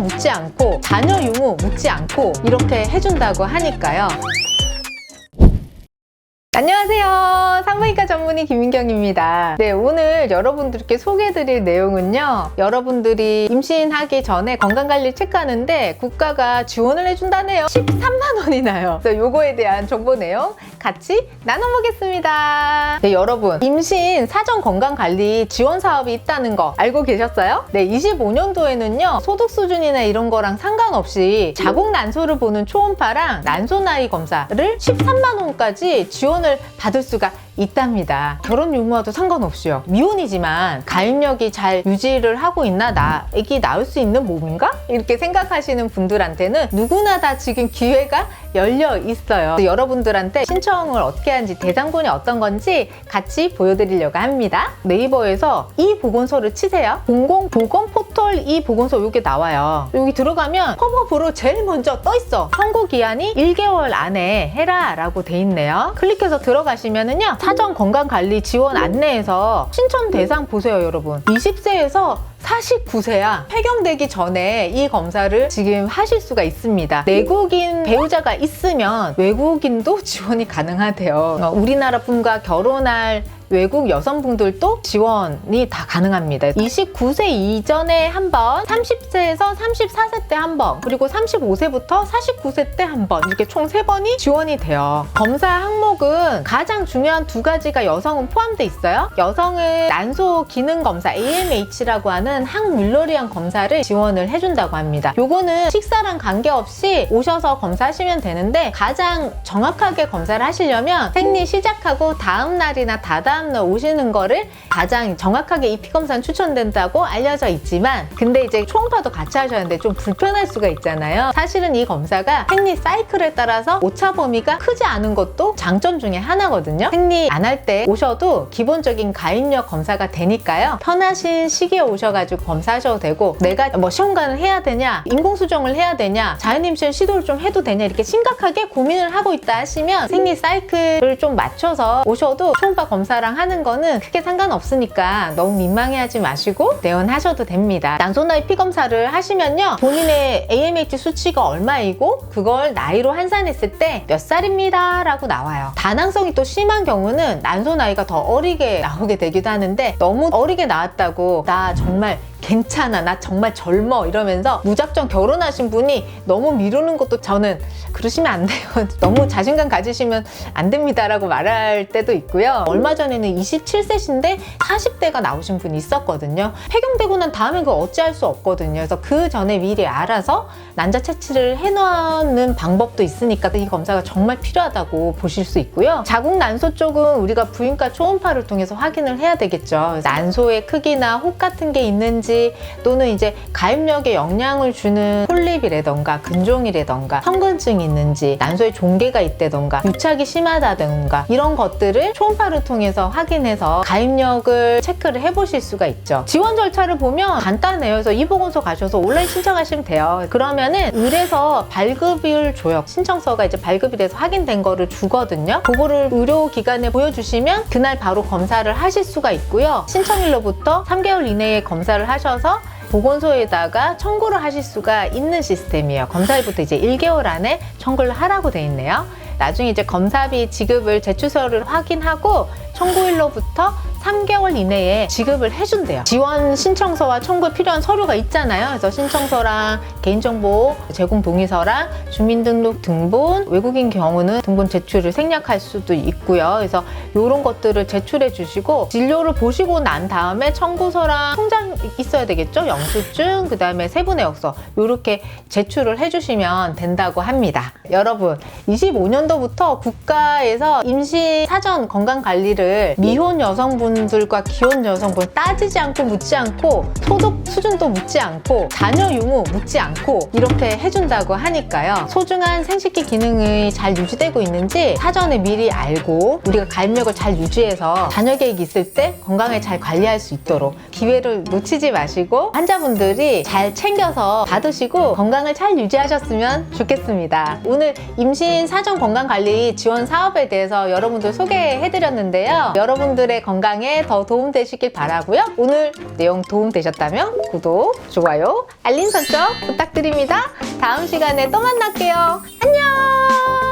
묻지 않고 자녀 유무 묻지 않고 이렇게 해준다고 하니까요. 안녕하세요. 산부인과 전문의 김민경입니다. 네, 오늘 여러분들께 소개해드릴 내용은요. 여러분들이 임신하기 전에 건강관리 체크하는데 국가가 지원을 해준다네요. 13만 원이나요. 그래서 요거에 대한 정보 내용 같이 나눠보겠습니다. 네, 여러분. 임신 사전 건강관리 지원 사업이 있다는 거 알고 계셨어요? 네, 25년도에는요. 소득 수준이나 이런 거랑 상관없이 자궁 난소를 보는 초음파랑 난소 나이 검사를 13만 원까지 지원을 받을 수가 있답니다. 결혼 유무와도 상관없이요. 미혼이지만 가입력이 잘 유지를 하고 있나 나 애기 낳을 수 있는 몸인가? 이렇게 생각하시는 분들한테는 누구나 다 지금 기회가 열려 있어요. 여러분들한테 신청을 어떻게 하는지 대상군이 어떤 건지 같이 보여드리려고 합니다. 네이버에서 이 보건소를 치세요. 공공보건 포털 이 보건소 여기 나와요. 여기 들어가면 팝업으로 제일 먼저 떠 있어. 청구 기한이 1개월 안에 해라 라고 돼 있네요. 클릭해서 들어가시면은요. 사전 건강관리 지원 안내에서 신청 대상 보세요, 여러분. 20세에서 49세야 폐경되기 전에 이 검사를 지금 하실 수가 있습니다. 내국인 배우자가 있으면 외국인도 지원이 가능하대요. 어, 우리나라 분과 결혼할 외국 여성분들도 지원이 다 가능합니다. 29세 이전에 한 번, 30세에서 34세 때 한 번, 그리고 35세부터 49세 때 한 번, 이렇게 총 세 번이 지원이 돼요. 검사 항목은 가장 중요한 두 가지가 여성은 포함돼 있어요. 여성은 난소 기능 검사 AMH라고 하는 항뮬러리안 검사를 지원을 해준다고 합니다. 요거는 식사랑 관계없이 오셔서 검사하시면 되는데 가장 정확하게 검사를 하시려면 생리 시작하고 다음 날이나 다다음 날 오시는 거를 가장 정확하게 이 피검사는 추천된다고 알려져 있지만 근데 이제 초음파도 같이 하셨는데 좀 불편할 수가 있잖아요. 사실은 이 검사가 생리 사이클에 따라서 오차 범위가 크지 않은 것도 장점 중에 하나거든요. 생리 안 할 때 오셔도 기본적인 가입력 검사가 되니까요. 편하신 시기에 오셔가지고 검사하셔도 되고 내가 뭐 시험관을 해야 되냐 인공수정을 해야 되냐 자연임신 시도를 좀 해도 되냐 이렇게 심각하게 고민을 하고 있다 하시면 생리 사이클을 좀 맞춰서 오셔도 초음파 검사랑 하는 거는 크게 상관없으니까 너무 민망해하지 마시고 내원하셔도 됩니다. 난소나이 피검사를 하시면요 본인의 AMH 수치가 얼마이고 그걸 나이로 환산했을 때 몇 살입니다 라고 나와요. 다낭성이 또 심한 경우는 난소 나이가 더 어리게 나오게 되기도 하는데 너무 어리게 나왔다고 나 정말 괜찮아 나 정말 젊어 이러면서 무작정 결혼하신 분이 너무 미루는 것도 저는 그러시면 안 돼요. 너무 자신감 가지시면 안 됩니다라고 말할 때도 있고요. 얼마 전에는 27세신데 40대가 나오신 분이 있었거든요. 폐경되고 난 다음엔 그걸 어찌할 수 없거든요. 그래서 그 전에 미리 알아서 난자 채취를 해놓는 방법도 있으니까 이 검사가 정말 필요하다고 보실 수 있고요. 자궁 난소 쪽은 우리가 부인과 초음파를 통해서 확인을 해야 되겠죠. 난소의 크기나 혹 같은 게 있는지 또는 이제 가입력에 영향을 주는 폴립이라던가 근종이라던가 성근증이 있는지 난소에 종괴가 있다던가 유착이 심하다던가 이런 것들을 초음파를 통해서 확인해서 가입력을 체크를 해보실 수가 있죠. 지원 절차를 보면 간단해요. 그래서 이보건소 가셔서 온라인 신청하시면 돼요. 그러면은 을에서 발급일 조역 신청서가 이제 발급이 돼서 확인된 거를 주거든요. 그거를 의료기관에 보여주시면 그날 바로 검사를 하실 수가 있고요. 신청일로부터 3개월 이내에 검사를 하 셔서 보건소에다가 청구를 하실 수가 있는 시스템이에요. 검사일부터 이제 1개월 안에 청구를 하라고 돼 있네요. 나중에 이제 검사비 지급을 제출서를 확인하고 청구일로부터 3개월 이내에 지급을 해준대요. 지원 신청서와 청구에 필요한 서류가 있잖아요. 그래서 신청서랑 개인정보 제공 동의서랑 주민등록 등본, 외국인 경우는 등본 제출을 생략할 수도 있고요. 그래서 이런 것들을 제출해 주시고 진료를 보시고 난 다음에 청구서랑 통장 있어야 되겠죠. 영수증, 그 다음에 세부내역서 이렇게 제출을 해주시면 된다고 합니다. 여러분, 25년도부터 국가에서 임시 사전 건강 관리를 미혼 여성분 들과 기혼 여성분 따지지 않고 묻지 않고 소득 수준도 묻지 않고 자녀 유무 묻지 않고 이렇게 해준다고 하니까요. 소중한 생식기 기능이 잘 유지되고 있는지 사전에 미리 알고 우리가 가입력을 잘 유지해서 자녀 계획이 있을 때 건강을 잘 관리할 수 있도록 기회를 놓치지 마시고 환자분들이 잘 챙겨서 받으시고 건강을 잘 유지하셨으면 좋겠습니다. 오늘 임신 사전 건강 관리 지원 사업에 대해서 여러분들 소개해 드렸는데요. 여러분들의 건강이 건강에 더 도움 되시길 바라고요. 오늘 내용 도움 되셨다면 구독, 좋아요, 알림 설정 부탁드립니다. 다음 시간에 또 만날게요. 안녕!